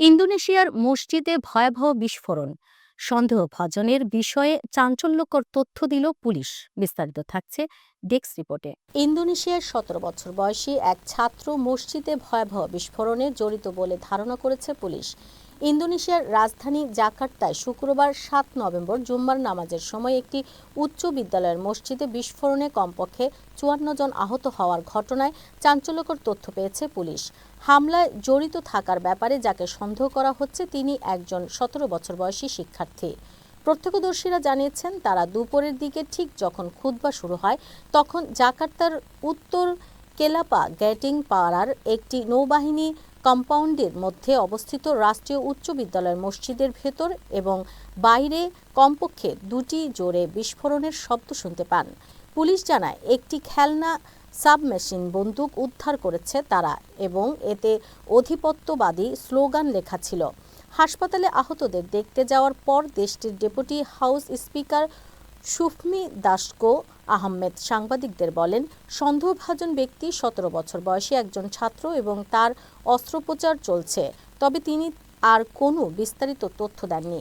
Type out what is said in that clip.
ইন্দোনেশিয়ার মসজিদে ভয়াবহ বিস্ফোরণ। সন্দেহভাজনের বিষয়ে চাঞ্চল্যকর তথ্য দিল পুলিশ। বিস্তারিত থাকছে ডেক্স রিপোর্টে। ইন্দোনেশিয়ার সতেরো বছর বয়সী এক ছাত্র মসজিদে ভয়াবহ বিস্ফোরণে জড়িত বলে ধারণা করেছে পুলিশ। ইন্দোনেশিয়ার রাজধানী জাকার্তায় শুক্রবার সাত নভেম্বর জুম্মার নামাজের সময় একটি উচ্চ বিদ্যালয়ের মসজিদে বিস্ফোরণে কমপক্ষে চুয়ান্ন জন আহত হওয়ার ঘটনায় চাঞ্চল্যকর তথ্য পেয়েছে পুলিশ। হামলায় জড়িত থাকার ব্যাপারে যাকে সন্দেহ করা হচ্ছে, তিনি একজন সতেরো বছর বয়সী শিক্ষার্থী। প্রত্যক্ষদর্শীরা জানিয়েছেন, তারা দুপুরের দিকে ঠিক যখন খুতবা শুরু হয়, তখন জাকার্তার উত্তর কেলাপা গ্যাটিং পাড়ার একটি নৌবাহিনী কম্পাউন্ডের মধ্যে অবস্থিত রাষ্ট্রীয় উচ্চ বিদ্যালয়ের মসজিদের ভেতর এবং বাইরে কমপক্ষে দুটি জোরে বিস্ফোরণের শব্দ শুনতে পান। পুলিশ জানায়, একটি খেলনা সাবমেশিন বন্দুক উদ্ধার করেছে তারা এবং এতে অধিপত্যবাদী স্লোগান লেখা ছিল। হাসপাতালে আহতদের দেখতে যাওয়ার পর দেশটির deputy house speaker Sufmi Dasco Ahmad সাংবাদিকদের বলেন, সন্দেহভাজন ব্যক্তি সতেরো বছর বয়সী একজন ছাত্র এবং তার অস্ত্রোপচার চলছে, তবে তিনি আর কোনো বিস্তারিত তথ্য দেননি।